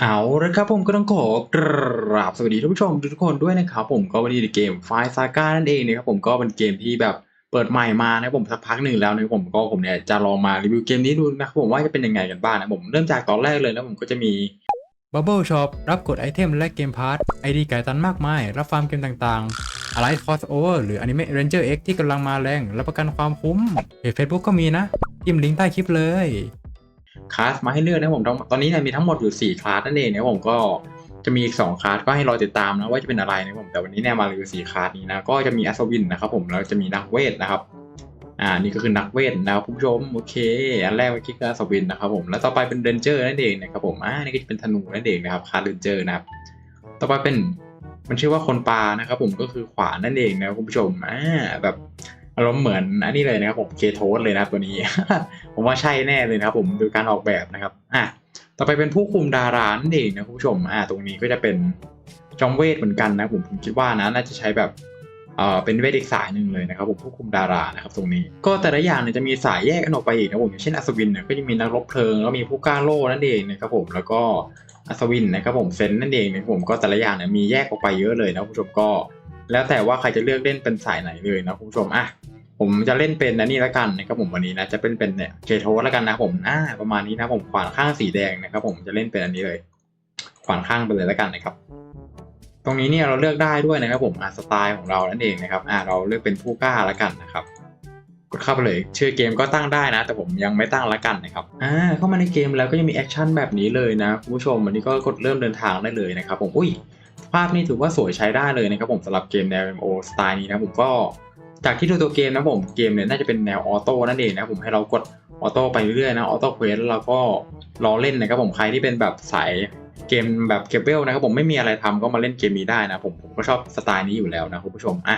เอาละครับผมก็ต้องขอกราบสวัสดีท่านผู้ชมทุกคนด้วยนะครับผมก็วันนี้ในเกมไฟซาก้านั่นเองนะครับผมก็เป็นเกมที่แบบเปิดใหม่มานะผมสักพักหนึ่งแล้วนะผมก็ผมเนี่ยจะลองมารีวิวเกมนี้ดูนะครับผมว่าจะเป็นยังไงกันบ้างนะผมเริ่มจากตอนแรกเลยนะผมก็จะมี Bubble Shop รับกดไอเทมและเกมพาร์ทไอดีไก่ตันมากมาย รับฟาร์มเกมต่างๆ Allied Crossover หรือ Anime Ranger X ที่กำลังมาแรงรับประกันความคุ้มเพจ Facebook ก็มีนะจิ้มลิงก์ใต้คลิปเลย คลาสมาให้เลือกนะผมตอนนี้เนี่ยมีทั้งหมดอยู่ 4 คลาสนั่นเองนะผมก็จะมีอีก2คลาสก็ให้รอติดตามนะว่าจะเป็นอะไรนะผมแต่วันนี้เนี่ยมารีวิว4คลาสนี้นะก็จะมีอัศวินนะครับผมแล้วจะมีนักเวทนะครับอ่านี่ก็คือนักเวทนะครับคุณผู้ชมโอเคอันแรกเมื่อกี้คืออัศวินนะครับผมแล้วต่อไปเป็นเรนเจอร์นั่นเองนะครับผมอ่านี่ก็จะเป็นธนูนั่นเองนะครับคลาร์เรนเจอร์นะครับต่อไปเป็นมันชื่อว่าคนปลานะครับผมก็คือขวานนั่นเองนะคุณผู้ชมอ่าแบบ อารมณ์เหมือนอันนี้เลยนะครับผมเคโทสเลยนะครับตัวนี้ ผมว่าใช่แน่เลยนะครับผมดูการออกแบบนะครับอะต่อไปเป็นผู้คุมดารานั่นเองนะคุณผู้ชมอ่าตรงนี้ก็จะเป็นจอมเวทเหมือนกันนะผมผมคิดว่านะน่าจะใช้แบบเอ่อเป็นเวทอีกสายหนึ่งเลยนะครับผมผู้คุมดารานะครับตรงนี้ก็แต่ละอย่างเนี่ยจะมีสายแยกกันออกไปอีกนะผมอย่างเช่นอัศวินเนี่ยก็จะมีนักรบเพลิงแล้วมีผู้กล้าโล่นั่นเองนะครับผมแล้วก็อัศวินนะครับผมเซนนั่นเองนะครับผมก็แต่ละอย่างเนี่ยมีแยกออกไปเยอะเลยนะคุณผู้ชมก็ แล้วแต่ว่าใครจะเลือกเล่นเป็นสายไหนเลยนะคุณผู้ชมอะ ผมจะเล่นเป็นอันนี้แล้วกันนะครับผมวันนี้นะจะเป็นเป็นเนี่ยเคโทแล้วกันนะผมอ่าประมาณนี้นะผมขวานข้างสีแดงนะครับ ผมจะเล่นเป็นอันนี้เลย ขวานข้างไปเลยแล้วกันนะครับ ตรงนี้เนี่ยเราเลือกได้ด้วยนะครับ ผมอ่าสไตล์ของเรานั่นเองนะครับอ่าเราเลือกเป็นผู้กล้าแล้วกันนะครับกดเข้าไปเลย ชื่อเกมก็ตั้งได้นะ แต่ผมยังไม่ตั้งละกันนะครับอ่าเข้ามาในเกมแล้วก็ยังมีแอคชั่นแบบนี้เลยนะคุณผู้ชมวันนี้ก็กดเริ่มเดินทางได้เลยนะครับ ผมอุ้ยภาพนี่ถือว่าสวยใช้ได้เลยนะครับผมสำหรับเกมแนว MMO สไตล์นี้นะผมก็ จากที่ดูตัวเกมนะผมเกมเนี่ยน่าจะเป็นแนวออโต้นั่นเองนะผมให้เรากดออโต้ไปเรื่อยนะออโต้เควสแล้วเราก็รอเล่นนะครับผมใครที่เป็นแบบสายเกมแบบเก็บเวลนะครับผมไม่มีอะไรทำก็มาเล่นเกมนี้ได้นะผมผมก็ชอบสไตล์นี้อยู่แล้วนะคุณผู้ชมอะ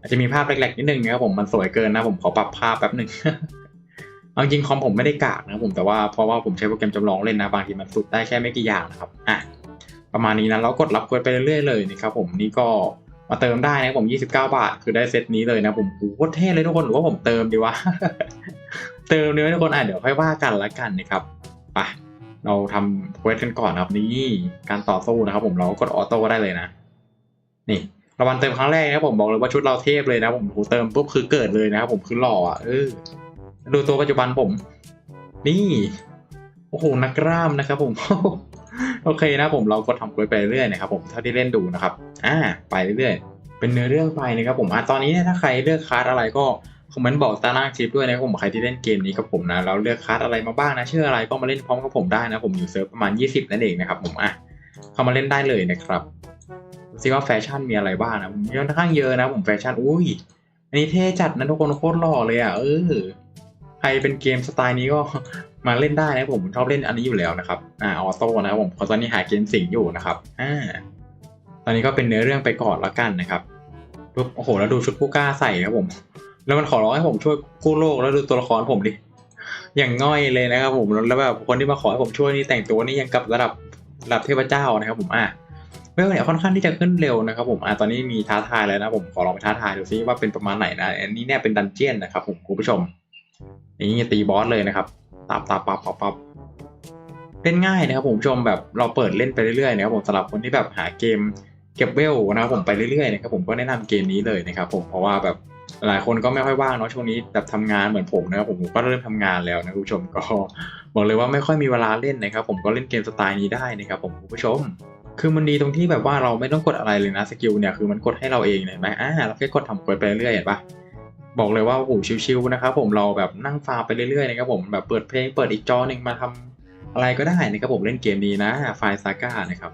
อาจจะมีภาพแรกๆนิดนึงนะครับผมมันสวยเกินนะผมขอปรับภาพแป๊บหนึ่งเอาจริงคอมผมไม่ได้กากนะผมแต่ว่าเพราะว่าผมใช้โปรแกรมจำลองเล่นนะบางทีมันสุดได้แค่ไม่กี่อย่างนะครับอะประมาณนี้นะเรากดรับกดไปเรื่อยๆเลยนะครับผมนี่ก็ มาเติมได้นะครับผม 29 บาท คือได้เซตนี้เลยนะผมโหโคตรเท่เลยทุกคนหรือว่าผมเติมดีวะ เติมดีไหมทุกคนอะเดี๋ยวค่อยว่ากันละกันนะครับไปเราทำเควสกันก่อนครับนี่การต่อสู้นะครับ ผมเราก็กดออโต้ได้เลยนะ นี่ระวันเติมครั้งแรกนะผมบอกเลยว่าชุดเราเทพเลยนะผมโอ้โหเติมปุ๊บคือเกิดเลยนะครับผมคือหล่ออะเออดูตัวปัจจุบันผม นี่ โอ้โหนักกล้ามนะครับผม โอเคนะผมเราก็ทำเควสไปเรื่อยนะครับผมเท่าที่เล่นดูนะครับอ่าไปเรื่อยๆเป็นเนื้อเรื่องไปนะครับผมอะตอนนี้เนี่ยถ้าใครเลือกคาร์ดอะไรก็คอมเมนต์บอกต้ล่างคลิปด้วยนะครับผมใครที่เล่นเกมนี้กับผมนะแล้วเลือกคาร์ดอะไรมาบ้างนะชื่ออะไรก็มาเล่นพร้อมกับผมได้นะผมอยู่เซิร์ฟประมาณ 20 นั่นเองนะครับผมอะเข้ามาเล่นได้เลยนะครับดูซิว่าแฟชั่นมีอะไรบ้างนะผมค่อนข้างเยอะนะผมแฟชั่นอุ้ยอันนี้เท่จัดนะทุกคนโคตรหล่อเลยอะเออใครเป็นเกมสไตล์นี้ก็ มาเล่นได้นะผมชอบเล่นอันนี้อยู่แล้วนะครับอ่าออโต้นะครับผมเพราะตอนนี้หาเกมสิงอยู่นะครับอ่าตอนนี้ก็เป็นเนื้อเรื่องไปก่อนละกันนะครับปุ๊บโอ้โหแล้วดูชุดผู้กล้าใส่ครับผม แล้วมันขอร้องให้ผมช่วยกู้โลกแล้วดูตัวละครผมดิอย่างง่อยเลยนะครับผมแล้วแบบคนที่มาขอให้ผมช่วยนี่แต่งตัวนี่ยังกับระดับระดับเทพเจ้านะครับ ผมอะเวลเนี่ยค่อนข้างที่จะขึ้นเร็วนะครับ ผมอะตอนนี้มีท้าทายแล้วนะผมขอลองไปท้าทายดูซิว่าเป็นประมาณไหนนะอันนี้เนี่ยเป็นดันเจียนนะครับ ผมคุณผู้ชมนี่ตีบอสเลยนะครับ ตามตามปับปับปับเล่นง่ายนะครับผมชมแบบเราเปิดเล่นไปเรื่อยๆนะครับผมสำหรับคนที่แบบหาเกมเก็บเวลนะครับผมไปเรื่อยๆนะครับผมก็แนะนำเกมนี้เลยนะครับผมเพราะว่าแบบหลายคนก็ไม่ค่อยว่างเนาะช่วงนี้แบบทำงานเหมือนผมนะครับผมก็เริ่มทำงานแล้วนะคุณผู้ชมก็บอกเลยว่าไม่ค่อยมีเวลาเล่นนะครับผมก็เล่นเกมสไตล์นี้ได้นะครับผมคุณผู้ชม คือมันดีตรงที่แบบว่าเราไม่ต้องกดอะไรเลยนะสกิลเนี่ยคือมันกดให้เราเองเลยไหมอ่าเราแค่กดทำกดไปเรื่อยๆเห็นปะ บอกเลยว่าโอ้โหชิวๆนะครับผมเราแบบนั่งฟาร์ไปเรื่อยๆนะครับผมแบบเปิดเพลงเปิดอีกจอหนึ่งมาทำอะไรก็ได้นะครับผมเล่นเกมนี้นะไฟซาก้านะครับ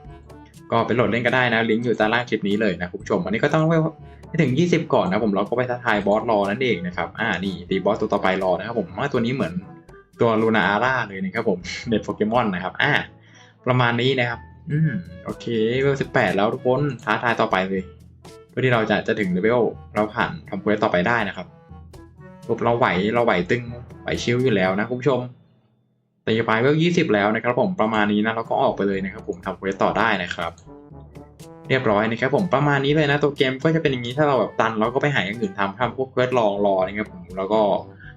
ก็ไปโหลดเล่นก็ได้นะลิงก์อยู่ใต้ล่างคลิปนี้เลยนะคุณผู้ชมอันนี้ก็ต้องให้ถึง 20 ก่อนนะผมเราก็ไปท้าทายบอสรอนั่นเองนะครับอ่านี่ตีบอสตัวต่อไปรอนะครับผมว่าตัวนี้เหมือนตัวลูนาอาร่าเลยนะครับผมเด็ดโปเกมอนนะครับอ่าประมาณนี้นะครับ อืมโอเคเวล18แปดแล้วทุกคนท้าทายต่อไปเลย พื่อที่เราจะจะถึงเลเวลเราผ่านทำเควสต่อไปได้นะครับเราไหวเราไหวตึงไหวชิลอยู่แล้วนะคุณผู้ชม แต่อย่าไปเวลยี่สิบแล้วนะครับ ผมประมาณนี้นะเราก็ออกไปเลยนะครับ ผมทำเควสต่อได้นะครับ เรียบร้อยนะครับ ผมประมาณนี้เลยนะตัวเกมก็จะเป็นอย่างนี้ถ้าเราแบบตันเราก็ไปหาอย่างอื่นทำทำพวกเควสรองรอนะครับผมแล้วก็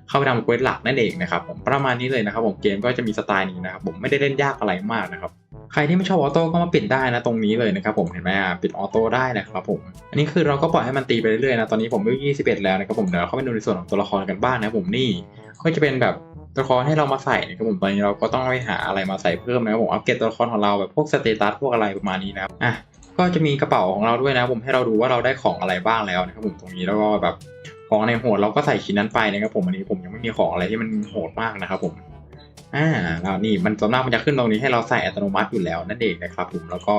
เข้าไปทำเควสหลักนั่นเองนะครับ ผมประมาณนี้เลยนะครับ ผมเกมก็จะมีสไตล์นี้นะครับ ผมไม่ได้เล่นยากอะไรมากนะครับ ใครที่ไม่ชอบออโต้ก็มาปิดได้นะตรงนี้เลยนะครับผมเห็นไหมอะปิดออโต้ได้นะครับผมอันนี้คือเราก็ปล่อยให้มันตีไปเรื่อยๆนะตอนนี้ผมอายุ21 แล้วนะครับผมเดี๋ยวเราเข้าไปดูในส่วนของตัวละครกันบ้างนะผมนี่ก็จะเป็นแบบตัวละครให้เรามาใส่นะครับผมตอนนี้เราก็ต้องไปหาอะไรมาใส่เพิ่มนะครับผมอัปเกรดตัวละครของเราแบบพวกสเตตัสพวกอะไรประมาณนี้นะครับอะก็จะมีกระเป๋าของเราด้วยนะผมให้เราดูว่าเราได้ของอะไรบ้างแล้วนะครับผมตรงนี้แล้วก็แบบของในโหดเราก็ใส่ชิ้นนั้นไปนะครับผมอันนี้ผมยังไม่มีของอะไรที่มันโหดมากนะครับผม อ่าแล้วนี่มันส่วนมากมันจะขึ้นตรงนี้ให้เราใส่อัตโนมัติอยู่แล้วนั่นเองนะครับผมแล้วก็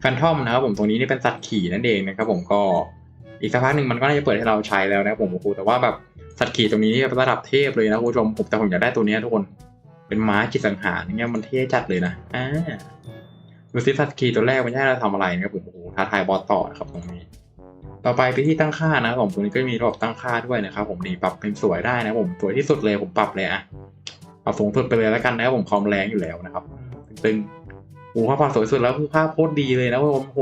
แฟนทอมนะครับผมตรงนี้นี่เป็นสัตว์ขี่นั่นเองนะครับผมก็อีกสักพักหนึ่งมันก็น่าจะเปิดให้เราใช้แล้วนะครับผมโอ้โหแต่ว่าแบบสัตว์ขี่ตรงนี้นี่ระดับเทพเลยนะคุณผู้ชมผมแต่ผมอยากได้ตัวนี้ทุกคนเป็นม้าจิตสังหารอย่เงี้ยมันเท่จัดเลยนะอ่าดูสิสัตว์ขี่ตัวแรกมันจะให้เราทำอะไรนะครับผมโอ้โหท้าทายบอสต่อนะครับตรงนี้ ต่อไปไปที่ตั้งค่านะครับผมตรงนี้ก็มีระบบตั้งค่าด้วยนะครับผมนี่ปรับเป็นสวยได้นะผมสวยที่สุดเลยผมปรับเลยอะ ปรับสูงสุดไปเลยแล้วกันนะครับผมคอมแรงอยู่แล้วนะครับตึงๆโอ้ภาพสวยสุดแล้วคือภาพโคตรดีเลยนะผมโอ้โห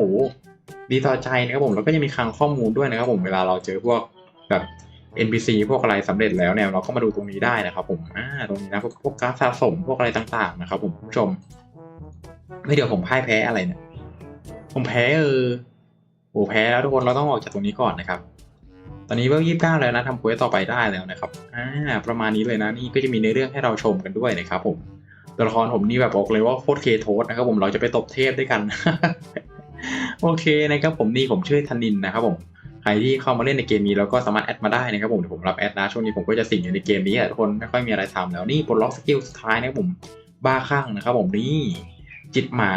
ดีต่อใจนะครับผมแล้วก็ยังมีคลังข้อมูลด้วยนะครับผมเวลาเราเจอพวกแบบ NPC พวกอะไรสำเร็จแล้วเนี่ยเราก็มาดูตรงนี้ได้นะครับ ผมอ่าตรงนี้นะพวกพวกการสะสมพวกอะไรต่างๆนะครับ ผมคุณผู้ชม ไม่เดี๋ยวผมพ่ายแพ้อะไรเนี่ยผมแพ้เออโอ้แพ้แล้วทุกคนเราต้องออกจากตรงนี้ก่อนนะครับ ตอนนี้เวลยี่สิบเก้าแล้วนะทำเควสต่อไปได้แล้วนะครับอ่าประมาณนี้เลยนะนี่ก็จะมีในเรื่องให้เราชมกันด้วยนะครับผมตัวละครผมนี่แบบบอกเลยว่าโคตรเคโทสนะครับผมเราจะไปตบเทพด้วยกัน โอเคนะครับผมนี่ผมชื่อธนินนะครับผมใครที่เข้ามาเล่นในเกมนี้แล้วก็สามารถแอดมาได้นะครับผมเดี๋ยวผมรับแอดนะช่วงนี้ผมก็จะสิงอยู่ในเกมนี้แหละทุกคนไม่ค่อยมีอะไรทำแล้วนี่ปลดล็อกสกิลสุดท้ายนะครับผมบ้าคลั่งนะครับผมนี่จิตหมา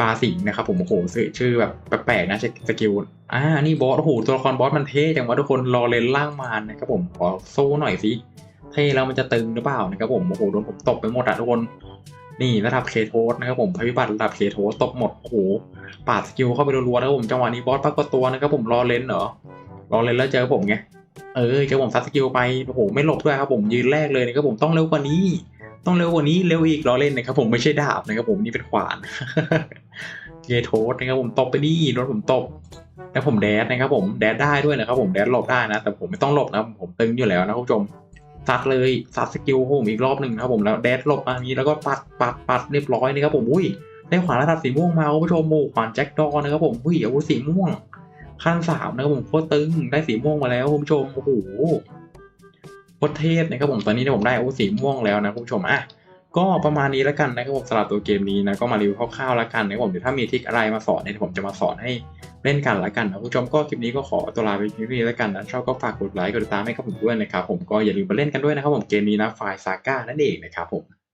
ปลาสิงนะครับผมโอ้โหชื่อชื่อแบบแปลกๆนะสกิลอ่านี่บอสโอ้โหตัวละครบอสมันเท่จังวะทุกคนรอเลนล่างมารนะครับผมขอโซ่หน่อยสิเท่แล้วมันจะตึงหรือเปล่านะครับผมโอ้โหโดนผมตบไปหมดอะทุกคนนี่ระดับเคโทสนะครับผมพิบัติระดับเคโทสตบหมดโอ้โหปาดสกิลเข้าไปรัวๆนะครับผมจังหวะนี้บอสปรากฏตัวนะครับผมรอเลนเหรอรอเลนแล้วเจอผมไงเออเจอผมซัดสกิลไปโอ้โหไม่หลบด้วยครับผมยืนแรกเลยนะครับผมต้องเร็วกว่านี้ ต้องเร็วกว่านี้เร็วอีกรอเล่นนะครับผมไม่ใช่ดาบนะครับผมนี่เป็นขวานเคโทสนะครับผมตบไปดิโดนผมตบแล้วผมแดดนะครับผมแดดได้ด้วยนะครับผมแดดหลบได้นะ แต่ผมไม่ต้องหลบนะผมตึงอยู่แล้วนะคุณผู้ชมซัดเลยซัดสกิลผมอีกรอบหนึ่งนะครับผมแล้วแดดหลบมานี้แล้วก็ปัดปัดปัดเรียบร้อยนะครับผมอุ้ยได้ขวานระดับสีม่วงมาคุณผู้ชมโอ้ขวานแจ็คดอนะครับผมอุ้ยอาวุธสีม่วงขั้นสามนะครับผมโคตรตึงได้สีม่วงมาแล้วคุณผู้ชมโอ้โห ตรเทพนะครับผมตอนนี้เนี่ยผมได้อาวุสีม่วงแล้วนะคุณผู้ชมอะก็ประมาณนี้แล้วกันนะครับผมสำหรับตัวเกมนี้นะก็มารีวิวคร่าวๆแล้วกันนะครับผมเดี๋ยวถ้ามีทิกอะไรมาสอนเนี่ยผมจะมาสอนให้เล่นกันแล้วกันนะคุณผู้ชมก็คลิปนี้ก็ขอตัวลาไปเพียงเท่านี้แล้วกันนะชอบก็ฝากกดไลค์กดติดตามให้กับผมด้วยนะครับผมก็อย่าลืมมาเล่นกันด้วยนะครับผมเกมนี้นะไฟล์ซาก้านั่นเองนะครับผม